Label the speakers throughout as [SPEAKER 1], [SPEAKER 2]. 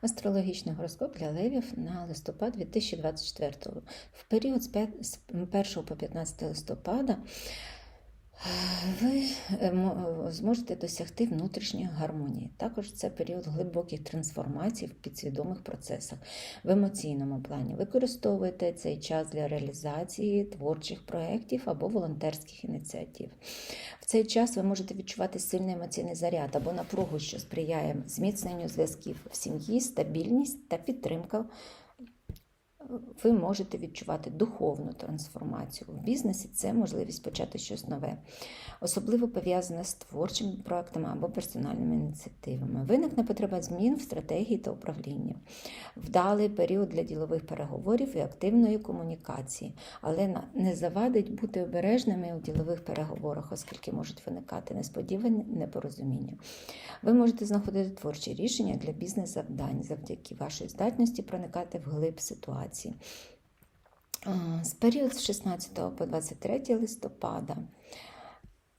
[SPEAKER 1] Астрологічний гороскоп для левів на листопад 2024 В період з п'ят- 1 по 15 листопада ви е, зможете досягти внутрішньої гармонії. Також це період глибоких трансформацій в підсвідомих процесах в емоційному плані. Використовуйте цей час для реалізації творчих проєктів або волонтерських ініціатив. В цей час ви можете відчувати сильний емоційний заряд або напругу, що сприяє зміцненню зв'язків в сім'ї, стабільність та підтримка. Ви можете відчувати духовну трансформацію в бізнесі. Це можливість почати щось нове, особливо пов'язане з творчими проектами або персональними ініціативами. Виникне потреба змін в стратегії та управлінні, вдалий період для ділових переговорів і активної комунікації, але не завадить бути обережними у ділових переговорах, оскільки можуть виникати несподівані непорозуміння. Ви можете знаходити творчі рішення для бізнес-завдань завдяки вашій здатності проникати в глиб ситуації. А, З період з 16 по 23 листопада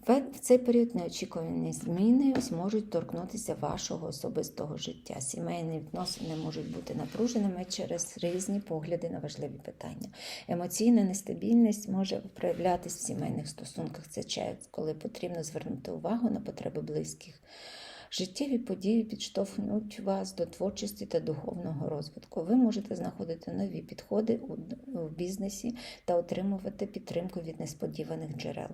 [SPEAKER 1] в цей період неочікувані зміни зможуть торкнутися вашого особистого життя. Сімейні відносини можуть бути напруженими через різні погляди на важливі питання. Емоційна нестабільність може проявлятися в сімейних стосунках. Це коли потрібно звернути увагу на потреби близьких. Життєві події підштовхнуть вас до творчості та духовного розвитку. Ви можете знаходити нові підходи у, бізнесі та отримувати підтримку від несподіваних джерел.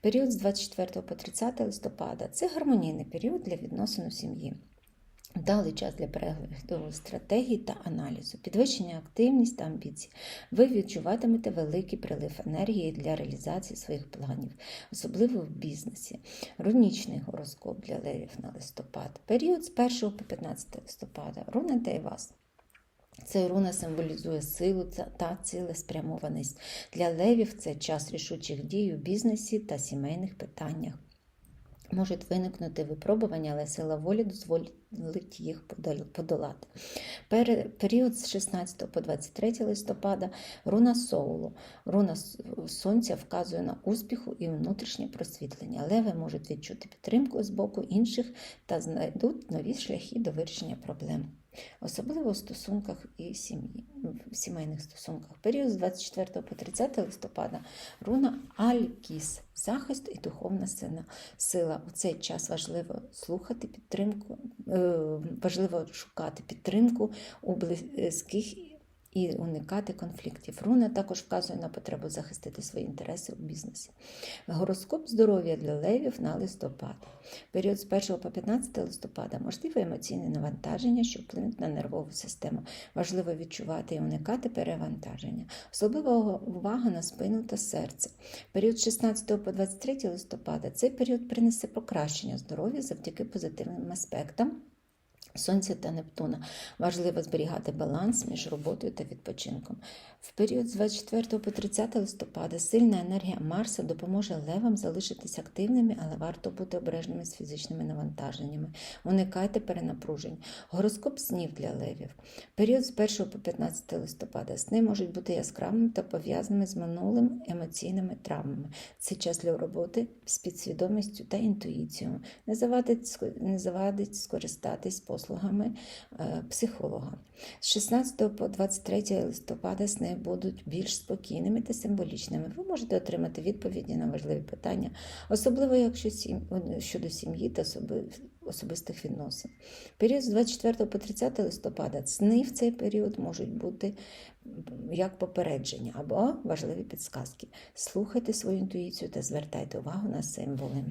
[SPEAKER 1] Період з 24 по 30 листопада це гармонійний період для відносин у сім'ї. Вдалий час для перегляду стратегій та аналізу, підвищення активність та амбіцій. Ви відчуватимете великий прилив енергії для реалізації своїх планів, особливо в бізнесі. Рунічний гороскоп для левів на листопад. Період з 1 по 15 листопада. Руна Дейвас. Ця руна символізує силу та- та цілеспрямованість. Для левів це час рішучих дій у бізнесі та сімейних питаннях. Можуть виникнути випробування, але сила волі дозволить їх подолати. Період з 16 по 23 листопада руна Соулу. Руна сонця вказує на успіху і внутрішнє просвітлення. Леви можуть відчути підтримку з боку інших та знайдуть нові шляхи до вирішення проблем. Особливо в стосунках і сім'ї, в сімейних стосунках. Період з 24 по 30 листопада руна Алькіс, захист і духовна. Сила. У цей час важливо слухати підтримку, е, важливо шукати підтримку у близьких і уникати конфліктів. Руна також вказує на потребу захистити свої інтереси у бізнесі. Гороскоп здоров'я для левів на листопад. Період з 1 по 15 листопада можливе емоційне навантаження, що вплинуть на нервову систему. Важливо відчувати і уникати перевантаження. Особлива увага на спину та серце. Період з 16 по 23 листопада цей період принесе покращення здоров'я завдяки позитивним аспектам. Сонця та Нептуна важливо зберігати баланс між роботою та відпочинком. В період з 24 по 30 листопада сильна енергія Марса допоможе левам залишитись активними, але варто бути обережними з фізичними навантаженнями. Уникайте перенапружень. Гороскоп снів для левів. Період з 1 по 15 листопада сни можуть бути яскравими та пов'язаними з минулим емоційними травмами. Це час для роботи з підсвідомістю та інтуїцією. Не завадить, не завадить скористатись послугами е, психолога. З 16 по 23 листопада сни будуть більш спокійними та символічними. Ви можете отримати відповіді на важливі питання, особливо якщо сім... щодо сім'ї та особи... особистих відносин. Період з 24 по 30 листопада сни в цей період можуть бути як попередження або важливі підсказки. Слухайте свою інтуїцію та звертайте увагу на символи.